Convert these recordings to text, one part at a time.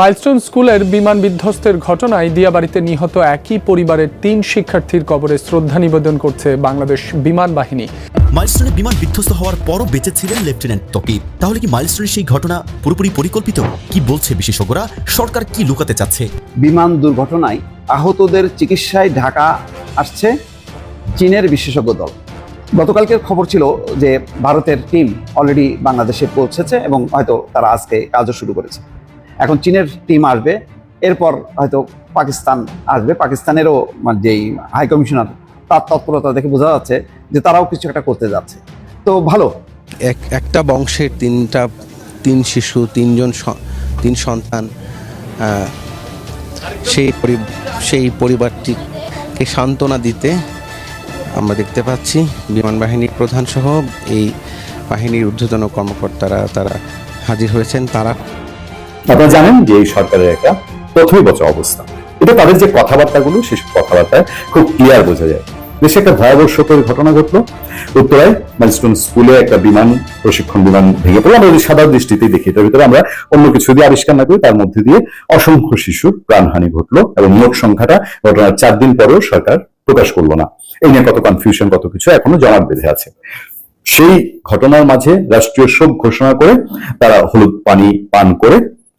Milestone স্কুলের বিমান বিধ্বস্তের ঘটনায় দিয়াবাড়িতে নিহত একই পরিবারের তিন শিক্ষার্থীর কবরে শ্রদ্ধা নিবেদন করছে বাংলাদেশ বিমান বাহিনী। মাইলস্টোনে বিমান বিধ্বস্ত হওয়ার পরও বেঁচে ছিলেন লেফটেন্যান্ট তকিব। তাহলে কি মাইলস্টোনের সেই ঘটনা পুরোপুরি পরিকল্পিত? কি বলছে বিশেষজ্ঞরা? সরকার কি লুকাতে চাচ্ছে? বিমান দুর্ঘটনায় আহতদের চিকিৎসায় ঢাকা আসছে চীনের বিশেষজ্ঞ দল। গতকালকের খবর ছিল যে ভারতের টিম অলরেডি বাংলাদেশে পৌঁছেছে এবং হয়তো তারা আজকে কাজও শুরু করেছে। এখন চীনের টিম আসবে, এরপর হয়তো পাকিস্তান আসবে। পাকিস্তানেরও মানে যেই হাই কমিশনার তার তৎপরতা দেখে বোঝা যাচ্ছে যে তারাও কিছু একটা করতে যাচ্ছে। তো ভালো। এক, একটা বংশের তিনটা, তিন শিশু, তিনজন তিন সন্তান সেই সেই পরিবারটিকে সান্ত্বনা দিতে আমরা দেখতে পাচ্ছি। বিমান বাহিনীর প্রধান সহ এই বাহিনীর ঊর্ধ্বতন কর্মকর্তারা, তারা হাজির হয়েছেন। তারা আপনারা জানেন যে এই সরকারের একটা প্রথমে বছর অবস্থা। এটা তাদের যে কথাবার্তাগুলো সেসব কথাবার্তায় খুব ক্লিয়ার বোঝা যায়। দেশে একটা ভয়াবহ শোকের ঘটনা ঘটলো। উত্তরায় মাইলস্টোন স্কুলে একটা বিমান, প্রশিক্ষণ বিমান ভেঙে পড়ল। আমরা সাদা দৃষ্টিতেই দেখি, এটার ভিতরে আমরা অন্য কিছু দিয়ে আবিষ্কার না করি, তার মধ্যে দিয়ে অসংখ্য শিশুর প্রাণহানি ঘটলো এবং মোট সংখ্যাটা ঘটনার চার দিন পরেও সরকার প্রকাশ করল না। এই নিয়ে কত কনফিউশন কত কিছু এখনও জমাট বেঁধে আছে। সেই ঘটনার মাঝে রাষ্ট্রীয় শোক ঘোষণা করে তারা হলুদ পানি পান করে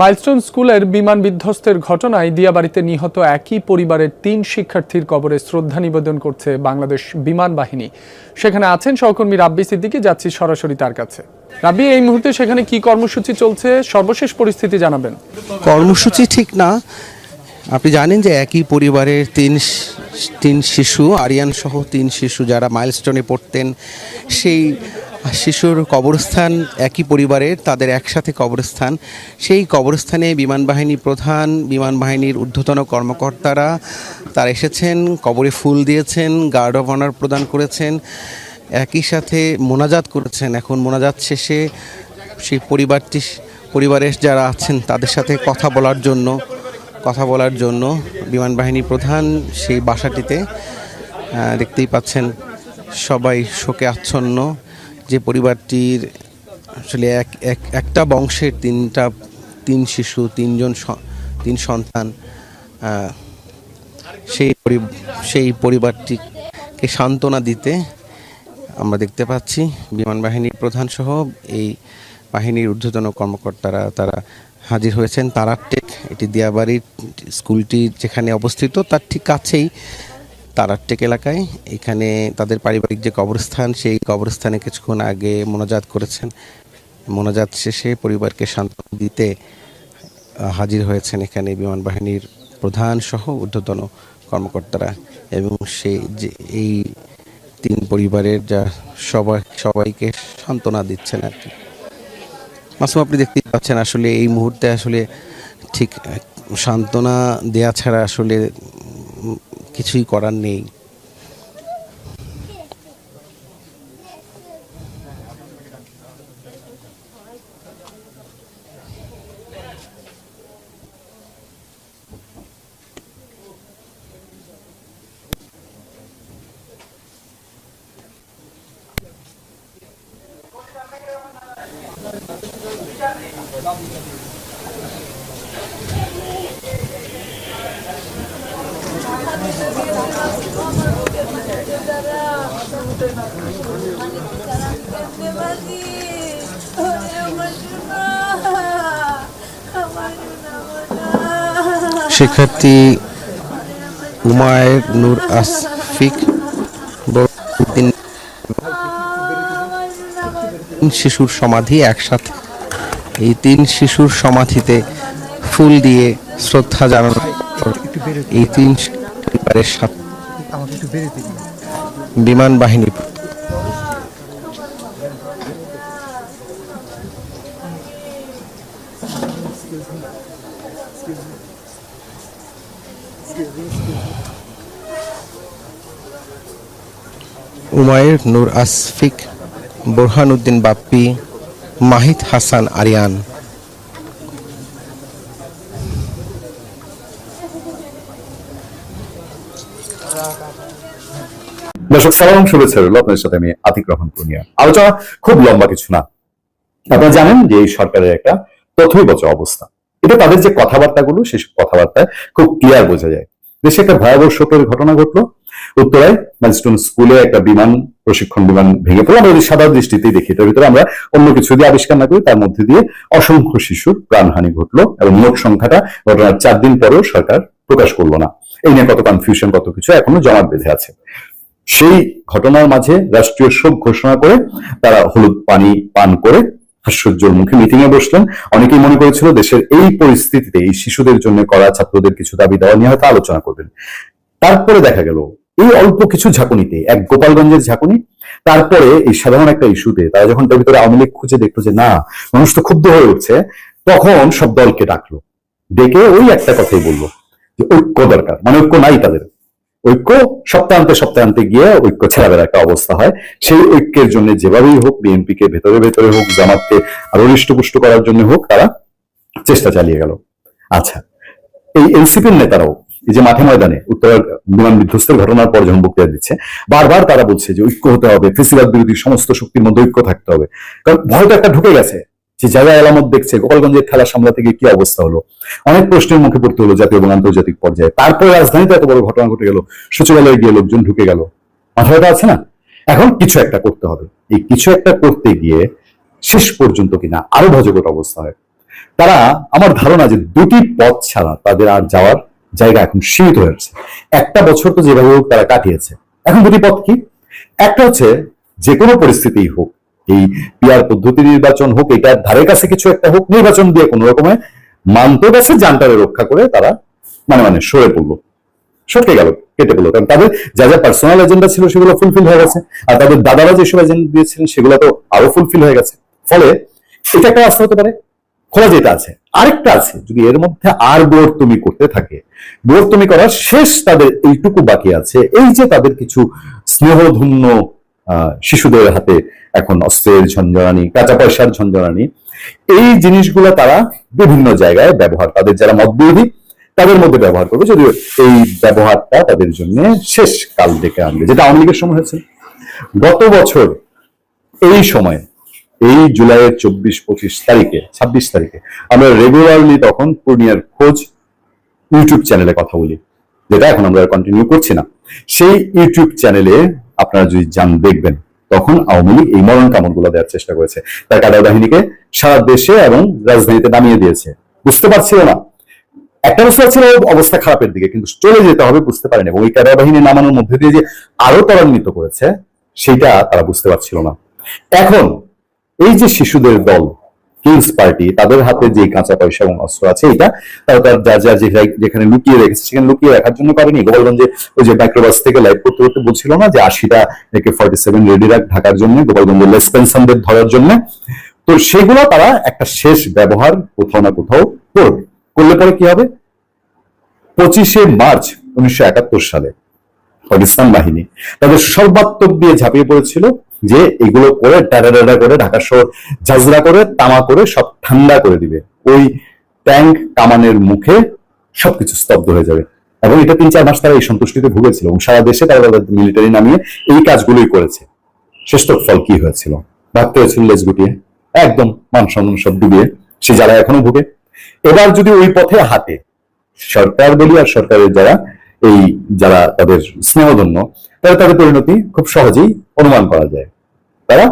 মাইলস্টোন স্কুলের বিমান বিধ্বস্তের ঘটনায় দিয়াবাড়িতে নিহত একই পরিবারের তিন শিক্ষার্থীর কবরে শ্রদ্ধা নিবেদন করছে বাংলাদেশ বিমান বাহিনী। সেখানে আছেন সহকর্মী রাব্বি সিদ্দিকি, যাচ্ছি সরাসরি তার কাছে। রাব্বি, এই মুহূর্তে সেখানে কি কর্মসূচি চলছে? সর্বশেষ পরিস্থিতি জানাবেন। কর্মসূচি ঠিক না। আপনি জানেন যে একই পরিবারের তিন তিন শিশু, আরিয়ান সহ তিন শিশু যারা মাইলস্টোনে পড়তেন, সেই শিশুর কবরস্থান একই পরিবারের, তাদের একসাথে কবরস্থান। সেই কবরস্থানে বিমান বাহিনী প্রধান, বিমান বাহিনীর ঊর্ধ্বতন কর্মকর্তারা, তারা এসেছেন, কবরে ফুল দিয়েছেন, গার্ড অফ অনার প্রদান করেছেন, একই সাথে মোনাজাত করেছেন। এখন মোনাজাত শেষে সেই পরিবারটি, পরিবারের যারা আছেন, তাদের সাথে কথা বলার জন্য, কথা বলার জন্য বিমান বাহিনী প্রধান সেই বাসাটিতে দেখতেই পাচ্ছেন সবাই শোকে আচ্ছন্ন। যে পরিবারটির আসলে এক এক, একটা বংশের তিনটা, তিন শিশু, তিনজন তিন সন্তান সেই পরি- সেই পরিবারটিকে সান্ত্বনা দিতে আমরা দেখতে পাচ্ছি। বিমান বাহিনীর প্রধান সহ এই বাহিনীর ঊর্ধ্বতন কর্মকর্তারা তারা হাজির হয়েছেন। তারারটেক এটি দিয়াবাড়ির স্কুলটি যেখানে অবস্থিত, তার ঠিক কাছেই তারারটেক এলাকায়। এখানে তাদের পারিবারিক যে কবরস্থান, সেই কবরস্থানে কিছুক্ষণ আগে মোনাজাত করেছেন। মোনাজাত শেষে পরিবারকে সান্ত্বনা দিতে হাজির হয়েছেন এখানে বিমান বাহিনীর প্রধান সহ ঊর্ধ্বতন কর্মকর্তারা। এবং সেই যে, এই তিন পরিবারের যা সবাই, সবাইকে সান্ত্বনা দিচ্ছেন আর কি। মাসুম, আপনি দেখতেই পাচ্ছেন আসলে এই মুহূর্তে আসলে ঠিক, সান্ত্বনা দেয়া ছাড়া আসলে কিছুই করার নেই Thank you. শিক্ষার্থী উমায়ের নূর আসফিক শিশুর সমাধি একসাথে। এই তিন শিশুর সমাধিতে ফুল দিয়ে শ্রদ্ধা জানানো এই তিন সাথে বিমান বাহিনী। উমায়ের নূর আসফিক বোরহানুদ্দিন বাপ্পি মাহিদ হাসান আরিয়ান। দর্শক, সালাম শুভেচ্ছা রইল আপনাদের সাথে আমি আতিক রহমান পূর্ণিয়া। আলোচনা খুব লম্বা কিছু না। আপনারা জানেন যে এই সরকারের একটা তথ্যই বচ অবস্থা। এটা তাদের যে কথাবার্তাগুলো সেসব কথাবার্তায় খুব ক্লিয়ার বোঝা যায়। দেশে একটা ভয়াবহ শোকের ঘটনা ঘটলো। উত্তরায় ম্যালস্টোন স্কুলে একটা বিমান, প্রশিক্ষণ বিমান ভেঙে পড়ল। আমরা যদি সাদা দৃষ্টিতেই দেখি তার ভিতরে আমরা অন্য কিছু দিয়ে আবিষ্কার না করি, তার মধ্যে দিয়ে অসংখ্য শিশুর প্রাণহানি ঘটলো এবং মোট সংখ্যাটা ঘটনার চার দিন পরেও সরকার প্রকাশ করল না। এই নিয়ে কত কনফিউশন কত কিছু এখনও জমাট বেঁধে আছে। সেই ঘটনার মাঝে রাষ্ট্রীয় শোক ঘোষণা করে তারা হলুদ পানি পান করে হাস্যোজ্জ্বল মুখে মিটিং এ বসলেন। অনেকেই মনে করেছিল দেশের এই পরিস্থিতিতে এই শিশুদের জন্য করা ছাত্রদের কিছু দাবি দেওয়া নিয়ে হয়তো আলোচনা করবেন। তারপরে দেখা গেল, এই অল্প কিছু ঝাঁকুনিতে, এক গোপালগঞ্জের ঝাঁকুনি, তারপরে এই সাধারণ একটা ইস্যুতে তারা যখন তার ভিতরে আওয়ামী লীগ খুঁজে দেখল যে না, মানুষ তো ক্ষুব্ধ হয়ে উঠছে, তখন সব দলকে ডাকলো। ডেকে ওই একটা কথাই বলল যে ঐক্য দরকার মানে ঐক্য নাই তাদের। ঐক্য, সপ্তাহান্তে সপ্তাহান্তে গিয়ে ঐক্য ছাড়াবের একটা অবস্থা হয়। সেই ঐক্যের জন্য যেভাবেই হোক বিএনপি কে ভেতরে ভেতরে হোক, জামাতকে আরও হৃষ্টপুষ্ট করার জন্য হোক, তারা চেষ্টা চালিয়ে গেল। আচ্ছা এই এনসিপির নেতারাও এই যে মাঠে ময়দানে উত্তর বিমান বিধ্বস্তের ঘটনার পর যখন বক্তৃতা দিচ্ছে, বারবার তারা বলছে যে ঐক্য হতে হবে, ফেসিবাদ বিরোধী সমস্ত শক্তির মধ্যে ঐক্য থাকতে হবে। কারণ ভয় তো একটা ঢুকে গেছে। যে জায়গায় আলামত দেখছে, গোপালগঞ্জের খেলা সামলাতে গিয়ে কি অবস্থা হলো? অনেক প্রশ্নের মুখে পড়তে হলো জাতীয় এবং আন্তর্জাতিক পর্যায়ে। তারপরে রাজধানীতে এত বড় ঘটনা ঘটে গেল, সচিবালয়ে গিয়ে লোকজন ঢুকে গেল। মাথাটা আছে না? এখন কিছু একটা করতে হবে। এই কিছু একটা করতে গিয়ে শেষ পর্যন্ত কিনা আরও ভজগট অবস্থা হয়। তারা আমার ধারণা যে দুটি পথ ছাড়া তাদের আর যাওয়ার জায়গা এখন সীমিত হয়েছে একটা বছর তো যেভাবে হোক তারা কাটিয়েছে। এখন দুটি পথ কি? একটা হচ্ছে যে কোনো পরিস্থিতিই হোক এই পিয়ার পদ্ধতি নির্বাচন হোক এটার ধারে কাছে কিছু একটা হোক, নির্বাচন দিয়ে কোনো রকমে মানতে গেছে, জানটারে রক্ষা করে তারা মানে মানে সরে পড়ল। সটকে গেল, কেটে পড়ল কারণ তাদের যা যা পার্সোনাল এজেন্ডা ছিল সেগুলো ফুলফিল হয়ে গেছে। আর তাদের দাদারা যেসব এজেন্ডা দিয়েছিলেন সেগুলো তো আরও ফুলফিল হয়ে গেছে। ফলে এটা একটা রাস্তা হতে পারে। খোলা যেটা আছে, আরেকটা আছে, যদি এর মধ্যে আর বোর তুমি করতে থাকে বোর তুমি করার শেষ তাদের এইটুকু বাকি আছে। এই যে তাদের কিছু স্নেহধন্য শিশুদের হাতে এখন অস্ত্রের ঝঞ্ঝরানি কাঁচা পয়সার ঝঞ্ঝরানি এই জিনিসগুলো তারা বিভিন্ন জায়গায় ব্যবহার, তাদের যারা মতবিরোধী, তাদের মধ্যে ব্যবহার করবে। যদিও এই ব্যবহারটা তাদের জন্য শেষ কাল ডেকে আনবে, যেটা আওয়ামী লীগের সময় হয়েছে। গত বছর এই সময়, এই জুলাইয়ের চব্বিশ, পঁচিশ তারিখে, ছাব্বিশ তারিখে, আমরা রেগুলারলি তখন পূর্ণিয়ার খোঁজ ইউটিউব চ্যানেলে কথা বলি, যেটা এখন আমরা কন্টিনিউ করছি না। সেই ইউটিউব চ্যানেলে আপনারা যদি যান, দেখবেন। তখন আওয়ামী লীগ এই মরণ কামড়গুলো দেওয়ার চেষ্টা করেছে। তার কাটার বাহিনীকে সারা দেশে এবং রাজধানীতে নামিয়ে দিয়েছে। বুঝতে পারছিল না। একটা অবস্থা ছিল, অবস্থা খারাপের দিকে, কিন্তু চলে যেতে হবে বুঝতে পারেনি। এবং ওই ক্যাডার বাহিনী নামানোর মধ্যে দিয়ে যে আরও ত্বরান্বিত করেছে, সেটা তারা বুঝতে পারছিল না। এখন, এই যে শিশুদের দল কিংস পার্টি তাদের হাতে যে কাঁচা পয়সা এবং অস্ত্র আছে, এটা তারা তার যা যা যেখানে লুকিয়ে রেখেছে, সেখানে লুকিয়ে রাখার জন্য করেনি গোপালগঞ্জে ওই যে মাইক্রোবাস থেকে লাইভ করতে করতে বলছিল না যে আশিটা একে ফর্টি সেভেন রেডি রাখ ঢাকার জন্য, গোপালগঞ্জের লেস পেনশনদের ধরার জন্য। তো সেগুলো তারা একটা শেষ ব্যবহার কোথাও না কোথাও করবে। করলে পরে কি হবে? পঁচিশে মার্চ উনিশশো একাত্তর সালে। পাকিস্তান বাহিনী, তাদের সর্বাত্মক দিয়ে ঝাঁপিয়ে পড়েছিল যে এগুলো করে ডাডা ডাডা করে ঢাকা শহর ঝাঁঝরা করে, তামা করে, সব ঠান্ডা করে দিবে। ওই ট্যাঙ্ক কামানের মুখে সবকিছু স্তব্ধ হয়ে যাবে। এবং এটা তিন চার মাস তারা এই সন্তুষ্টিতে ভুগেছিল এবং সারা দেশে তারা তাদের মিলিটারি নামিয়ে এই কাজগুলোই করেছে। শ্রেষ্ঠ ফল কি হয়েছিল? ভাবতে হয়েছিল, লেজ গুটিয়ে। একদম মান সম্মান সব ডুবিয়ে সে যারা এখনও ভুগে। এবার যদি ওই পথে হাঁটে, সরকার বলি আর সরকারের যারা এই যারা তাদের স্নেহধন্য, তারা তাদের পরিণতি খুব সহজেই অনুমান করা যায়। তারা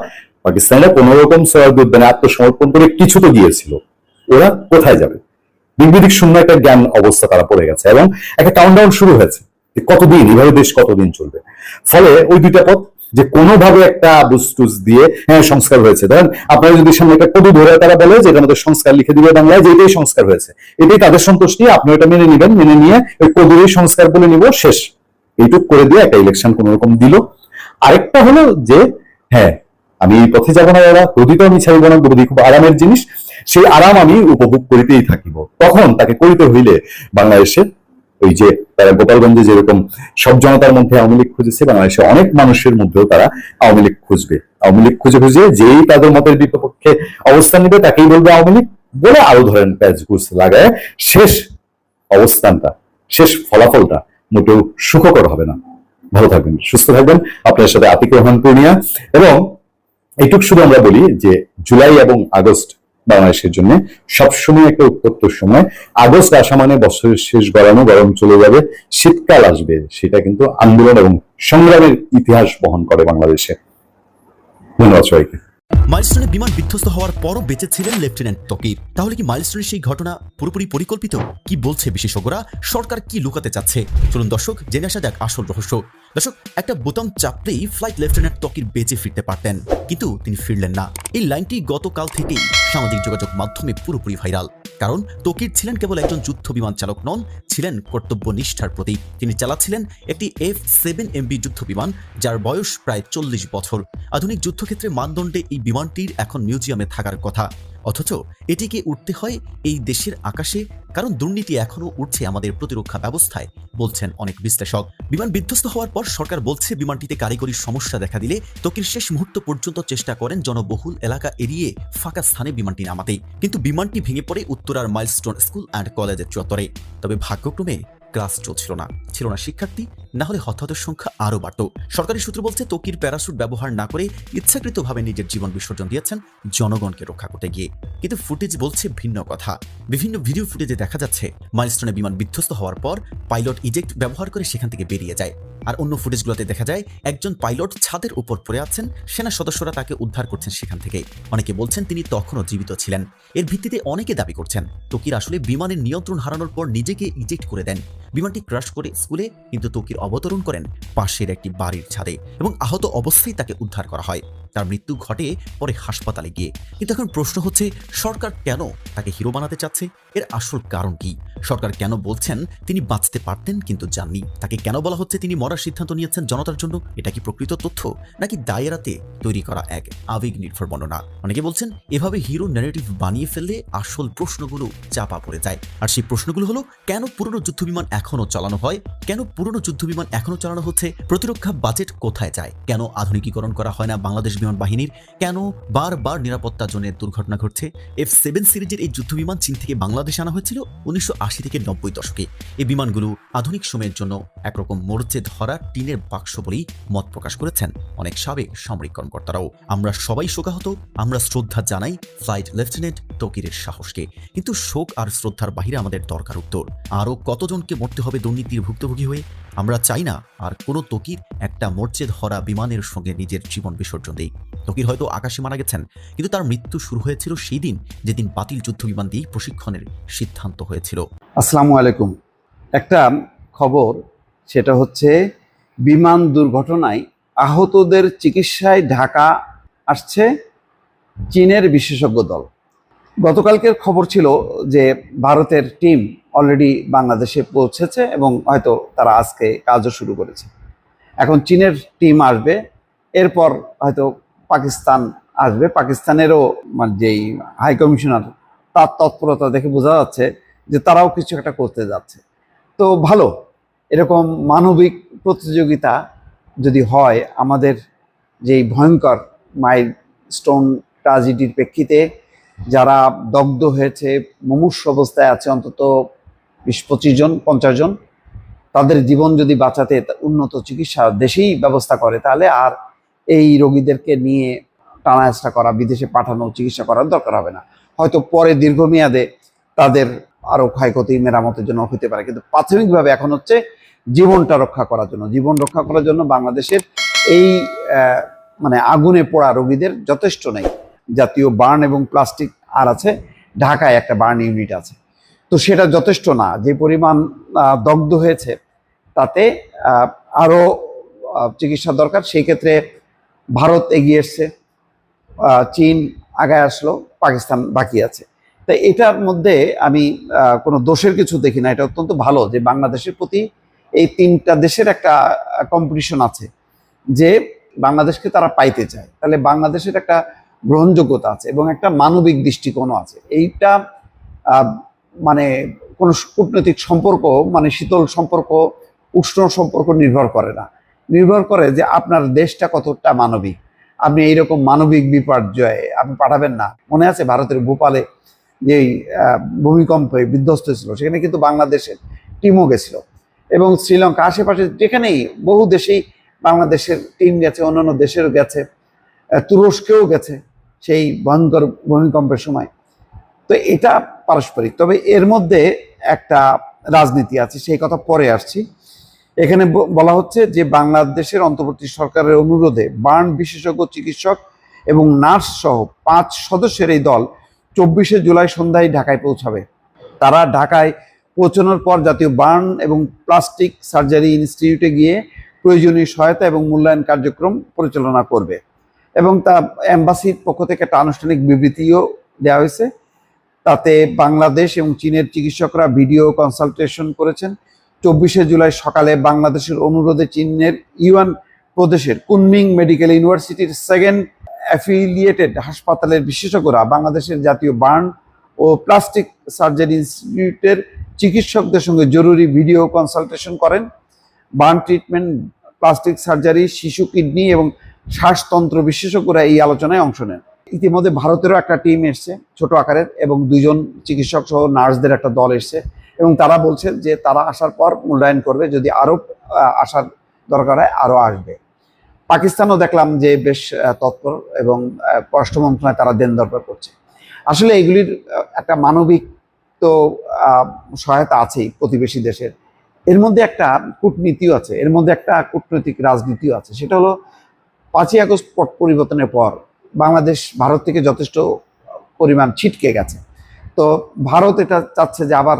পাকিস্তানিরা কোন রকম সরার উদ্যানে আত্মসমর্পণ করে কিছু তো গিয়েছিল ওরা কোথায় যাবে? দিক শূন্য একটা জ্ঞান অবস্থা তারা পড়ে গেছে এবং একটা কাউন্টডাউন শুরু হয়েছে কতদিন, এভাবে দেশ কতদিন চলবে? ফলে ওই দুইটা পথ যে কোনোভাবে একটা বুস্টুস দিয়ে হ্যাঁ সংস্কার হয়েছে। ধরেন, আপনারা যদি সামনে একটা কদু ধরে তারা বলে যে এটা আমাদের সংস্কার লিখে দিবে বাংলায় যে এটাই সংস্কার হয়েছে। এটাই তাদের সন্তুষ্টি, আপনি এটা মেনে নেবেন, মেনে নিয়ে ওই কদুরই সংস্কার বলে নিব, শেষ। এইটুক করে দিয়ে একটা ইলেকশন কোন রকম দিল। আরেকটা হলো যে হ্যাঁ আমি এই পথে যাব না দাদা গদি তো আমি ছাড়িব না গদি খুব আরামের জিনিস। সেই আরাম আমি উপভোগ করিতেই থাকিব। তখন তাকে করিতে হইলে বাংলাদেশের ওই যে তারা গোপালগঞ্জে যেরকম সব জনতার মধ্যে আওয়ামী লীগ খুঁজেছে, বাংলাদেশে অনেক মানুষের মধ্যেও তারা আওয়ামী লীগ খুঁজবে। আওয়ামী লীগ খুঁজে খুঁজে যেই তাদের মতের বিপক্ষে অবস্থান নেবে, তাকেই বলবে আওয়ামী লীগ বলে আরও ধরেন প্যাচ ঘুষ লাগায় শেষ অবস্থানটা, শেষ ফলাফলটা মোটেও সুখকর হবে না। ভালো থাকবেন, সুস্থ থাকবেন। আপনার সাথে আতিক রহমান পূর্ণিয়া এবং এইটুক শুধু আমরা বলি যে জুলাই এবং আগস্ট বাংলাদেশের জন্য সবসময় একটা উত্তপ্ত সময়। আগস্ট আসা মানে বছরের শেষ গরমও গরম চলে যাবে, শীতকাল আসবে, সেটা কিন্তু আন্দোলন এবং সংগ্রামের ইতিহাস বহন করে বাংলাদেশে। ধন্যবাদ সবাইকে। মাইলস্টোনে বিমান বিধ্বস্ত হওয়ার পরও বেঁচে ছিলেন লেফটেন্যান্ট তকির। তাহলে কি মাইলস্টোনের সেই ঘটনা পুরোপুরি পরিকল্পিত? কি বলছে বিশেষজ্ঞরা? সরকার কি লুকাতে চাচ্ছে? চলুন দর্শক, জেনে আসা যাক আসল রহস্য। দর্শক, একটা বোতাম চাপতেই ফ্লাইট লেফটেন্যান্ট তকির বেঁচে ফিরতে পারতেন। কিন্তু তিনি ফিরলেন না। এই লাইনটি গতকাল থেকেই সামাজিক যোগাযোগ মাধ্যমে পুরোপুরি ভাইরাল। কারণ তকির ছিলেন কেবল একজন যুদ্ধ বিমান চালক নন, ছিলেন কর্তব্য নিষ্ঠার প্রতীক। তিনি চালাচ্ছিলেন একটি এফ সেভেন এমবি যুদ্ধ বিমান, যার বয়স প্রায় চল্লিশ বছর। আধুনিক যুদ্ধক্ষেত্রে মানদণ্ডে এই বিমানটির এখন মিউজিয়ামে থাকার কথা। অথচ এটিকে উঠতে হয় এই দেশের আকাশে, কারণ দুর্নীতি এখনও উঠছে আমাদের প্রতিরক্ষা ব্যবস্থায়, বলছেন অনেক বিশ্লেষক। বিমান বিধ্বস্ত হওয়ার পর সরকার বলছে বিমানটিতে কারিগরি সমস্যা দেখা দিলে তকির শেষ মুহূর্ত পর্যন্ত চেষ্টা করেন জনবহুল এলাকা এড়িয়ে ফাঁকা স্থানে বিমানটি নামাতে কিন্তু বিমানটি ভেঙে পড়ে উত্তরার মাইলস্টোন স্কুল অ্যান্ড কলেজের চত্বরে। তবে ভাগ্যক্রমে ক্লাস চলছিল না। ছিল না শিক্ষার্থী না হলে হতাহতের সংখ্যা আরও বাড়ত। সরকারি সূত্র বলছে তকির প্যারাসুট ব্যবহার না করে ইচ্ছাকৃতভাবে নিজের জীবন বিসর্জন দিয়েছেন জনগণকে রক্ষা করতে গিয়ে। কিন্তু ফুটেজ বলছে ভিন্ন কথা। বিভিন্ন ভিডিও ফুটেজে দেখা যাচ্ছে, মাইলস্টোনে বিমান বিধ্বস্ত হওয়ার পর পাইলট ইজেক্ট ব্যবহার করে সেখান থেকে বেরিয়ে যায়। আর অন্য ফুটেজগুলোতে দেখা যায়, একজন পাইলট ছাদের উপর পড়ে আছেন, সেনা সদস্যরা তাকে উদ্ধার করছেন সেখান থেকে। অনেকে বলছেন, তিনি তখনও জীবিত ছিলেন। এর ভিত্তিতে অনেকে দাবি করছেন তকির আসলে বিমানের নিয়ন্ত্রণ হারানোর পর নিজেকে ইজেক্ট করে দেন। বিমানটি ক্রাশ করে স্কুলে, কিন্তু তকির অবতরণ করেন পাশের একটি বাড়ির ছাদে এবং আহত অবস্থায় তাকে উদ্ধার করা হয়। তার মৃত্যু ঘটে পরে হাসপাতালে গিয়ে। কিন্তু এখন প্রশ্ন হচ্ছে, সরকার কেন তাকে হিরো বানাতে চাচ্ছে? এর আসল কারণ কি? সরকার কেন বলছেন তিনি বাঁচতে পারতেন কিন্তু জাননি তাকে কেন বলা হচ্ছে তিনি মরার সিদ্ধান্ত নিয়েছেন জনতার জন্য? এটা কি প্রকৃত তথ্য? নাকি দায়েরাতে তৈরি করা এক আবেগ নির্ভর বর্ণনা? অনেকে বলছেন, এভাবে হিরো ন্যারেটিভ বানিয়ে ফেললে আসল প্রশ্নগুলো চাপা পড়ে যায়। আর সেই প্রশ্নগুলো হলো, কেন পুরনো যুদ্ধবিমান এখনও চালানো হয়? কেন পুরনো যুদ্ধবিমান এখনও চালানো হচ্ছে? প্রতিরক্ষা বাজেট কোথায় যায়? কেন আধুনিকীকরণ করা হয় না বাংলাদেশ বিমান বাহিনীর? কেন বারবার নিরাপত্তা জোনের দুর্ঘটনা ঘটছে? এফ সেভেন সিরিজের এই যুদ্ধবিমান চীন থেকে বাংলাদেশে আনা হয়েছিল উনিশশো আশি থেকে নব্বই দশকে। এই বিমানগুলো আধুনিক সময়ের জন্য একরকম মরচে ধরা টিনের বাক্স বলেই মত প্রকাশ করেছেন অনেক সাবেক সামরিক কর্মকর্তারাও। আমরা সবাই শোকাহত, আমরা শ্রদ্ধা জানাই ফ্লাইট লেফটেন্যান্ট তকিরের সাহসকে। কিন্তু শোক আর শ্রদ্ধার বাহিরে আমাদের দরকার উত্তর। আরও কতজনকে মরতে হবে দুর্নীতির ভুক্তভোগী হয়ে? আমরা চাই না আর কোনো তকির একটা মরচে ধরা বিমানের সঙ্গে নিজের জীবন বিসর্জন দেই। তকির হয়তো আকাশে মারা গেছেন, কিন্তু তার মৃত্যু শুরু হয়েছিল সেই দিন যেদিন বাতিল যুদ্ধ বিমান দিয়েই প্রশিক্ষণের সিদ্ধান্ত হয়েছিল। আসসালামু আলাইকুম। একটা খবর, সেটা হচ্ছে বিমান দুর্ঘটনায় আহতদের চিকিৎসায় ঢাকা আসছে চীনের বিশেষজ্ঞ দল। গতকালকের খবর ছিল যে ভারতের টিম অলরেডি বাংলাদেশে পৌঁছেছে এবং হয়তো তারা আজকে কাজও শুরু করেছে। এখন চীনের টিম আসবে, এরপর হয়তো পাকিস্তান আসবে। পাকিস্তানেরও মানে যেই হাই কমিশনার তার তৎপরতা দেখে বোঝা যাচ্ছে যে তারাও কিছু একটা করতে যাচ্ছে। তো ভালো, এরকম মানবিক প্রতিযোগিতা যদি হয়, আমাদের যেই ভয়ঙ্কর মাইল স্টোন ট্রাজেডির প্রেক্ষিতে যারা দগ্ধ হয়েছে, মুমূর্ষ অবস্থায় আছে অন্তত বিশ, পঁচিশ জন, পঞ্চাশ জন, তাদের জীবন যদি বাঁচাতে উন্নত চিকিৎসা দেশেই ব্যবস্থা করে, তাহলে আর এই রোগীদেরকে নিয়ে টানা হেঁচড়া করা, বিদেশে পাঠানো, চিকিৎসা করার দরকার হবে না। হয়তো পরে দীর্ঘমেয়াদে তাদের আরও ক্ষয়ক্ষতি, মেরামতের জন্য হতে পারে, কিন্তু প্রাথমিকভাবে এখন হচ্ছে জীবনটা রক্ষা করার জন্য, জীবন রক্ষা করার জন্য বাংলাদেশের এই মানে আগুনে পোড়া রোগীদের যথেষ্ট নেই। জাতীয় বার্ন এবং প্লাস্টিক আর আছে, ঢাকায় একটা বার্ন ইউনিট আছে। তো সেটা যথেষ্ট না। যে পরিমাণ দগ্ধ হয়েছে, তাতে আরও আরও চিকিৎসা দরকার। সেই ক্ষেত্রে ভারত এগিয়ে এসছে চীন আগায় আসলো, পাকিস্তান বাকি আছে। তাই এটার মধ্যে আমি কোনো দোষের কিছু দেখি না। এটা অত্যন্ত ভালো যে বাংলাদেশের প্রতি এই তিনটা দেশের একটা কম্পিটিশন আছে যে বাংলাদেশকে তারা পাইতে চায়। তাহলে বাংলাদেশের একটা গ্রহণযোগ্যতা আছে এবং একটা মানবিক দৃষ্টিকোণও আছে। এইটা মানে কোনো কূটনৈতিক সম্পর্ক মানে শীতল সম্পর্ক, উষ্ণ সম্পর্ক নির্ভর করে না। নির্ভর করে যে আপনার দেশটা কতটা মানবিক। আপনি এইরকম মানবিক বিপর্যয়ে আপনি পাঠাবেন না। মনে আছে ভারতের ভোপালে যেই ভূমিকম্পে বিধ্বস্ত ছিল, সেখানে কিন্তু বাংলাদেশের টিমও গেছিল। এবং শ্রীলঙ্কা আশেপাশে যেখানেই বহু দেশেই বাংলাদেশের টিম গেছে, অন্যান্য দেশেরও গেছে, তুরস্কেও গেছে সেই ভয়ঙ্কর ভূমিকম্পের সময়। তো এটা পারস্পরিক। তবে এর মধ্যে একটা রাজনীতি আছে, সেই কথা পরে আসছি। এখানে বলা হচ্ছে যে বাংলাদেশের অন্তর্বর্তী সরকারের অনুরোধে বার্ন বিশেষজ্ঞ চিকিৎসক এবং নার্স সহ পাঁচ সদস্যের এই দল চব্বিশে জুলাই সন্ধ্যায় ঢাকায় পৌঁছাবে। তারা ঢাকায় পৌঁছানোর পর জাতীয় বার্ন এবং প্লাস্টিক সার্জারি ইনস্টিটিউটে গিয়ে প্রয়োজনীয় সহায়তা এবং মূল্যায়ন কার্যক্রম পরিচালনা করবে। এবং তা এম্বাসির পক্ষ থেকে একটা আনুষ্ঠানিক বিবৃতিও দেওয়া হয়েছে। তাতে বাংলাদেশ এবং চীনের চিকিৎসকরা ভিডিও কনসালটেশন করেছেন। চব্বিশে জুলাই সকালে বাংলাদেশের অনুরোধে চীনের ইউয়ান প্রদেশের কুনমিং মেডিকেল ইউনিভার্সিটির সেকেন্ড অ্যাফিলিয়েটেড হাসপাতালের বিশেষজ্ঞরা বাংলাদেশের জাতীয় বার্ন ও প্লাস্টিক সার্জারি ইনস্টিটিউটের চিকিৎসকদের সঙ্গে জরুরি ভিডিও কনসালটেশন করেন। বার্ন ট্রিটমেন্ট, প্লাস্টিক সার্জারি, শিশু, কিডনি এবং শ্বাসতন্ত্র বিশেষজ্ঞরা এই আলোচনায় অংশ নেন। ইতিমধ্যে ভারতেরও একটা টিম এসছে, ছোট আকারের, এবং দুইজন চিকিৎসক সহ নার্সদের একটা দল এসছে। এবং তারা বলছে যে তারা আসার পর মূল্যায়ন করবে, যদি আরও আসার দরকার হয় আরও আসবে। পাকিস্তানও দেখলাম যে বেশ তৎপর এবং পররাষ্ট্র মন্ত্রণালয় তারা দেন দরকার করছে। আসলে এগুলির একটা মানবিক তো সহায়তা আছেই প্রতিবেশী দেশের। এর মধ্যে একটা কূটনীতিও আছে, এর মধ্যে একটা কূটনৈতিক রাজনীতিও আছে। সেটা হলো পাঁচই আগস্ট পট পরিবর্তনের পর বাংলাদেশ, ভারত থেকে যথেষ্ট পরিমাণ ছিটকে গেছে। তো ভারত এটা চাচ্ছে যে আবার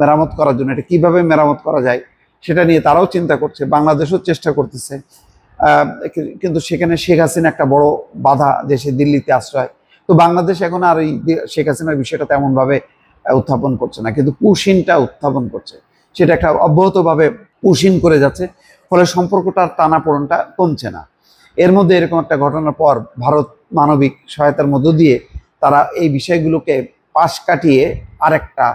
মেরামত করার জন্য। এটা কীভাবে মেরামত করা যায় সেটা নিয়ে তারাও চিন্তা করছে, বাংলাদেশও চেষ্টা করতেছে। কিন্তু সেখানে শেখ হাসিনা একটা বড় বাধা যে সে দিল্লিতে আশ্রয়। তো বাংলাদেশ এখন আর এই শেখ হাসিনার বিষয়টা তেমনভাবে উত্থাপন করছে না। কিন্তু পুশিনটা উত্থাপন করছে। সেটা একটা অব্যাহতভাবে পুশিন করে যাচ্ছে। ফলে সম্পর্কটার টানাপোড়নটা কমছে না। এর মধ্যে এরকম একটা ঘটনার পর ভারত মানবিক সহায়তার মধ্য দিয়ে তারা এই বিষয়গুলোকে পাশ কাটিয়ে আরেকটা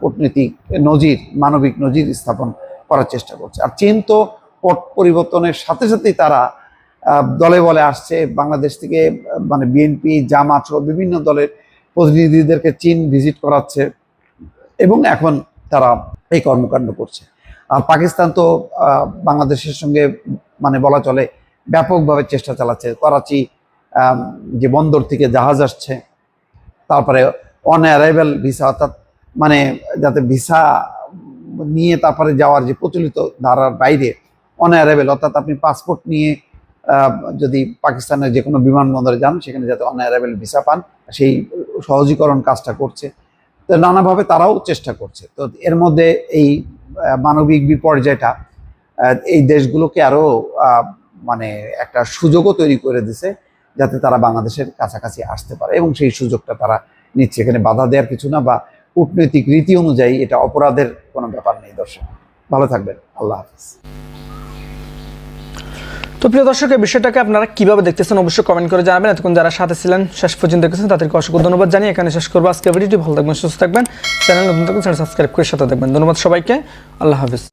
কূটনীতিক নজির, মানবিক নজির স্থাপন করার চেষ্টা করছে। আর চীন তো পট পরিবর্তনের সাথে সাথেই তারা দলে বলে আসছে। বাংলাদেশ থেকে মানে বিএনপি, জামাত সহ বিভিন্ন দলের প্রতিনিধিদেরকে চীন ভিজিট করাচ্ছে এবং এখন তারা এই কর্মকাণ্ড করছে। আর পাকিস্তান তো বাংলাদেশের সঙ্গে মানে বলা চলে ব্যাপকভাবে চেষ্টা চালাচ্ছে। করাচি যে বন্দর থেকে জাহাজ আসছে তারপরে অন ভিসা অর্থাৎ মানে যাতে ভিসা নিয়ে তারপরে যাওয়ার যে প্রচলিত ধারার বাইরে অন অ্যারাইভেল অর্থাৎ আপনি পাসপোর্ট নিয়ে যদি পাকিস্তানের যে কোনো বিমানবন্দরে যান সেখানে যাতে অন অ্যারাইভেল ভিসা পান সেই সহজীকরণ কাজটা করছে। তো নানাভাবে তারাও চেষ্টা করছে। তো এর মধ্যে এই মানবিক বিপর্যয়টা এই দেশগুলোকে আরও আহ, মানে একটা সুযোগও তৈরি করে দিছে যাতে তারা বাংলাদেশের কাছাকাছি আসতে পারে এবং সেই সুযোগটা তারা নিচ্ছে। এখানে বাধা দেওয়ার কিছু না বা কূটনৈতিক রীতি অনুযায়ী এটা অপরাধের কোনো ব্যাপার নেই দর্শক। ভালো থাকবেন। আল্লাহ হাফিজ। তো প্রিয় দর্শক, এই বিষয়টাকে আপনারা কীভাবে দেখতেছেন অবশ্যই কমেন্ট করে জানাবেন। এতক্ষণ যারা সাথে ছিলেন, শেষ পর্যন্ত দেখেছেন, তাদেরকে অসংখ্য ধন্যবাদ জানিয়ে এখানে শেষ করব আজকে ভিডিওটি। ভালো থাকবেন, সুস্থ থাকবেন। চ্যানেল নতুন থাকবেন চ্যানেল সাবস্ক্রাইব করে সাথে থাকবেন। ধন্যবাদ সবাইকে। আল্লাহ হাফিজ।